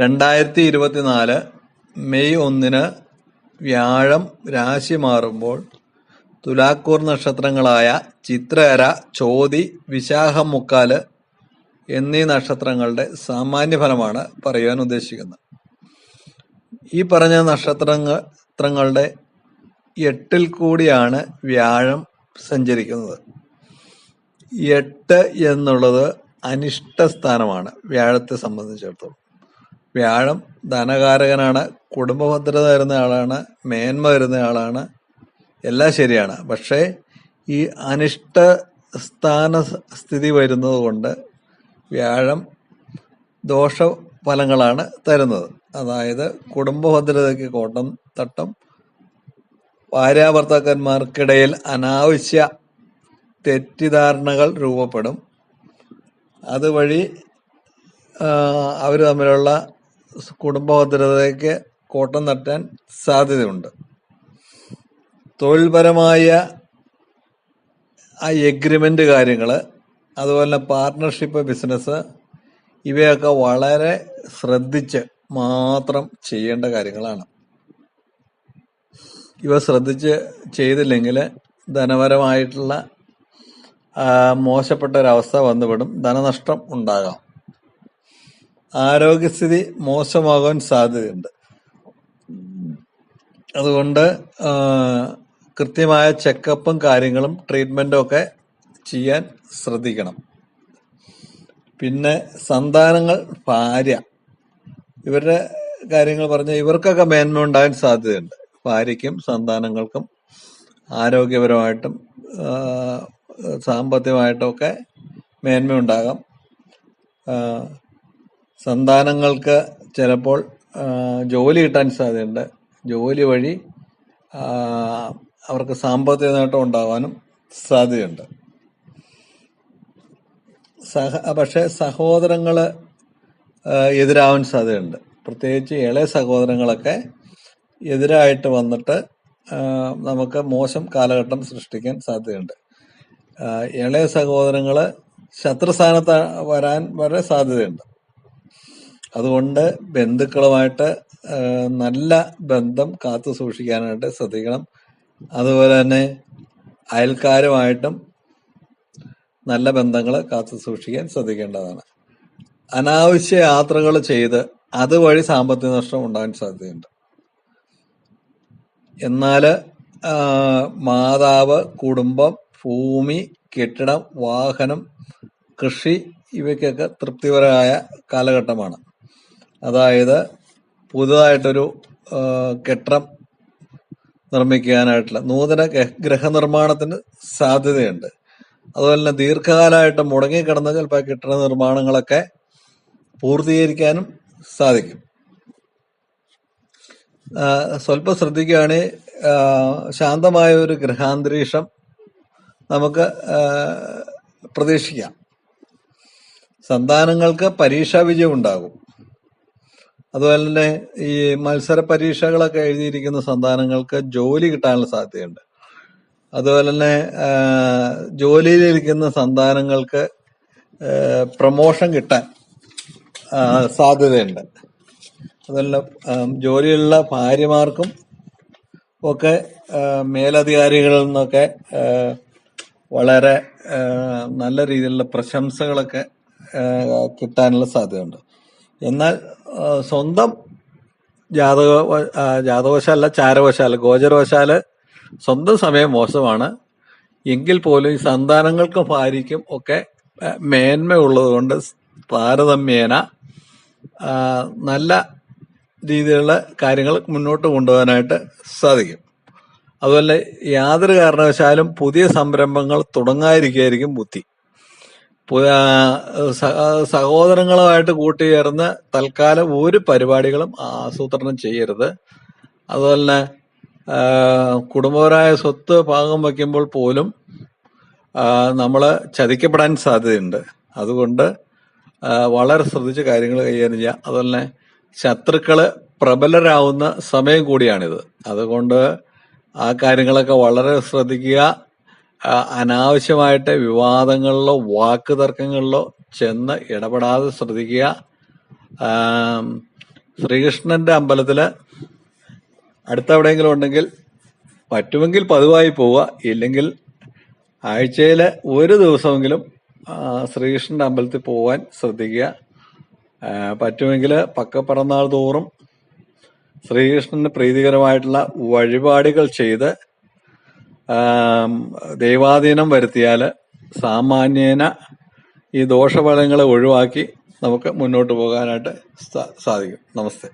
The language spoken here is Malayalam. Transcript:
രണ്ടായിരത്തി ഇരുപത്തിനാല് മെയ് ഒന്നിന് വ്യാഴം രാശി മാറുമ്പോൾ തുലാക്കൂർ നക്ഷത്രങ്ങളായ ചിത്രര ചോതി വിശാഖം മുക്കാൽ എന്നീ നക്ഷത്രങ്ങളുടെ സാമാന്യ ഫലമാണ് പറയുവാൻ ഉദ്ദേശിക്കുന്നത്. ഈ പറഞ്ഞ നക്ഷത്രങ്ങളുടെ എട്ടിൽ കൂടിയാണ് വ്യാഴം സഞ്ചരിക്കുന്നത്. എട്ട് എന്നുള്ളത് അനിഷ്ട സ്ഥാനമാണ് വ്യാഴത്തെ സംബന്ധിച്ചിടത്തോളം. വ്യാഴം ധനകാരകനാണ് കുടുംബഭദ്രത തരുന്ന ആളാണ് മേന്മ വരുന്ന ആളാണ് എല്ലാം ശരിയാണ്. പക്ഷേ ഈ അനിഷ്ട സ്ഥാന സ്ഥിതി വരുന്നത് കൊണ്ട് വ്യാഴം ദോഷ ഫലങ്ങളാണ് തരുന്നത്. അതായത് കുടുംബഭദ്രതയ്ക്ക് കോട്ടം തട്ടം ഭാര്യാഭർത്താക്കന്മാർക്കിടയിൽ അനാവശ്യ തെറ്റിദ്ധാരണകൾ രൂപപ്പെടും. അതുവഴി അവർ തമ്മിലുള്ള കുടുംബഭദ്രതയ്ക്ക് കോട്ടം തട്ടാൻ സാധ്യതയുണ്ട്. തൊഴിൽപരമായ ആ എഗ്രിമെന്റ് കാര്യങ്ങൾ അതുപോലെ പാർട്ട്ണർഷിപ്പ് ബിസിനസ് ഇവയൊക്കെ വളരെ ശ്രദ്ധിച്ച് മാത്രം ചെയ്യേണ്ട കാര്യങ്ങളാണ്. ഇവ ശ്രദ്ധിച്ച് ചെയ്തില്ലെങ്കിൽ ധനപരമായിട്ടുള്ള മോശപ്പെട്ട ഒരവസ്ഥ വന്നുവിടും ധനനഷ്ടം ഉണ്ടാകാം. ആരോഗ്യസ്ഥിതി മോശമാകാൻ സാധ്യതയുണ്ട്. അതുകൊണ്ട് കൃത്യമായ ചെക്കപ്പും കാര്യങ്ങളും ട്രീറ്റ്മെന്റും ഒക്കെ ചെയ്യാൻ ശ്രദ്ധിക്കണം. പിന്നെ സന്താനങ്ങൾ ഭാര്യ. ഇവരുടെ കാര്യങ്ങൾ പറഞ്ഞ ഇവർക്കൊക്കെ മേന്മ ഉണ്ടാകാൻ സാധ്യതയുണ്ട്. ഭാര്യയ്ക്കും സന്താനങ്ങൾക്കും ആരോഗ്യപരമായിട്ടും സാമ്പത്തികമായിട്ടും ഒക്കെ മേന്മ ഉണ്ടാകാം. സന്താനങ്ങൾക്ക് ചിലപ്പോൾ ജോലി കിട്ടാൻ സാധ്യതയുണ്ട്. ജോലി വഴി അവർക്ക് സാമ്പത്തിക നേട്ടം ഉണ്ടാവാനും സാധ്യതയുണ്ട്. സഹ പക്ഷെ സഹോദരങ്ങൾ എതിരാവാൻ സാധ്യതയുണ്ട്. പ്രത്യേകിച്ച് ഇളയ സഹോദരങ്ങളൊക്കെ എതിരായിട്ട് വന്നിട്ട് നമുക്ക് മോശം കാലഘട്ടം സൃഷ്ടിക്കാൻ സാധ്യതയുണ്ട്. ഇളയ സഹോദരങ്ങൾ ശത്രുസ്ഥാനത്ത് വരാൻ വരെ സാധ്യതയുണ്ട്. അതുകൊണ്ട് ബന്ധുക്കളുമായിട്ട് നല്ല ബന്ധം കാത്തു സൂക്ഷിക്കാനായിട്ട് ശ്രദ്ധിക്കണം. അതുപോലെ തന്നെ അയൽക്കാരുമായിട്ടും നല്ല ബന്ധങ്ങൾ കാത്തു സൂക്ഷിക്കാൻ ശ്രദ്ധിക്കേണ്ടതാണ്. അനാവശ്യ യാത്രകൾ ചെയ്ത് അതുവഴി സാമ്പത്തിക നഷ്ടം ഉണ്ടാകാൻ സാധ്യതയുണ്ട്. എന്നാൽ മാതാവ് കുടുംബം ഭൂമി കെട്ടിടം വാഹനം കൃഷി ഇവയ്ക്കൊക്കെ തൃപ്തിപരമായ കാലഘട്ടമാണ്. അതായത് പുതുതായിട്ടൊരു കെട്ടിടം നിർമ്മിക്കാനായിട്ടുള്ള നൂതന ഗൃഹനിർമ്മാണത്തിന് സാധ്യതയുണ്ട്. അതുപോലെ തന്നെ ദീർഘകാലമായിട്ട് മുടങ്ങിക്കിടന്ന ചിലപ്പോൾ കെട്ടിട നിർമ്മാണങ്ങളൊക്കെ പൂർത്തീകരിക്കാനും സാധിക്കും. സ്വല്പം ശ്രദ്ധിക്കുകയാണെങ്കിൽ ശാന്തമായ ഒരു ഗ്രഹാന്തരീക്ഷം നമുക്ക് പ്രതീക്ഷിക്കാം. സന്താനങ്ങൾക്ക് പരീക്ഷാ വിജയം ഉണ്ടാകും. അതുപോലെ തന്നെ ഈ മത്സര പരീക്ഷകളൊക്കെ എഴുതിയിരിക്കുന്ന സന്താനങ്ങൾക്ക് ജോലി കിട്ടാനുള്ള സാധ്യതയുണ്ട്. അതുപോലെ തന്നെ ജോലിയിലിരിക്കുന്ന സന്താനങ്ങൾക്ക് പ്രമോഷൻ കിട്ടാൻ സാധ്യതയുണ്ട്. അതുപോലെ ജോലിയുള്ള ഭാര്യമാർക്കും ഒക്കെ മേലധികാരികളിൽ നിന്നൊക്കെ വളരെ നല്ല രീതിയിലുള്ള പ്രശംസകളൊക്കെ കിട്ടാനുള്ള സാധ്യതയുണ്ട്. എന്നാൽ സ്വന്തം ജാതക ജാതകവശാല ചാരവശാല ഗോചരവശാൽ സ്വന്തം സമയം മോശമാണ്. എങ്കിൽ പോലും ഈ സന്താനങ്ങൾക്കും ഭാര്യയ്ക്കും ഒക്കെ മേന്മയുള്ളത് കൊണ്ട് താരതമ്യേന നല്ല രീതിയിലുള്ള കാര്യങ്ങൾ മുന്നോട്ട് കൊണ്ടുപോകാനായിട്ട് സാധിക്കും. അതുപോലെ യാതൊരു കാരണവശാലും പുതിയ സംരംഭങ്ങൾ തുടങ്ങാതിരിക്കുകയായിരിക്കും ബുദ്ധി. സഹോദരങ്ങളുമായിട്ട് കൂട്ടുചേർന്ന് തൽക്കാലം ഒരു പരിപാടികളും ആസൂത്രണം ചെയ്യരുത്. അതുപോലെ തന്നെ കുടുംബപരമായ സ്വത്ത് പാകം വയ്ക്കുമ്പോൾ പോലും നമ്മൾ ചതിക്കപ്പെടാൻ സാധ്യതയുണ്ട്. അതുകൊണ്ട് വളരെ ശ്രദ്ധിച്ച് കാര്യങ്ങൾ കൈകാര്യം ചെയ്യുക അതുപോലെ തന്നെ ശത്രുക്കൾ പ്രബലരാവുന്ന സമയം കൂടിയാണിത്. അതുകൊണ്ട് ആ കാര്യങ്ങളൊക്കെ വളരെ ശ്രദ്ധിക്കുക. അനാവശ്യമായിട്ട് വിവാദങ്ങളിലോ വാക്ക് തർക്കങ്ങളിലോ ചെന്ന് ഇടപെടാതെ ശ്രദ്ധിക്കുക. ശ്രീകൃഷ്ണന്റെ അമ്പലത്തിൽ അടുത്തെവിടെയെങ്കിലും ഉണ്ടെങ്കിൽ പറ്റുമെങ്കിൽ പതിവായി പോവുക. ഇല്ലെങ്കിൽ ആഴ്ചയിൽ ഒരു ദിവസമെങ്കിലും ശ്രീകൃഷ്ണന്റെ അമ്പലത്തിൽ പോവാൻ ശ്രദ്ധിക്കുക. പറ്റുമെങ്കിൽ പക്ക പിറന്നാൾ തോറും ശ്രീകൃഷ്ണന് പ്രീതികരമായിട്ടുള്ള വഴിപാടുകൾ ചെയ്ത് ദൈവാധീനം വരുത്തിയാൽ സാമാന്യേന ഈ ദോഷഫലങ്ങളെ ഒഴിവാക്കി നമുക്ക് മുന്നോട്ട് പോകാനായിട്ട് സാധിക്കും. നമസ്തേ.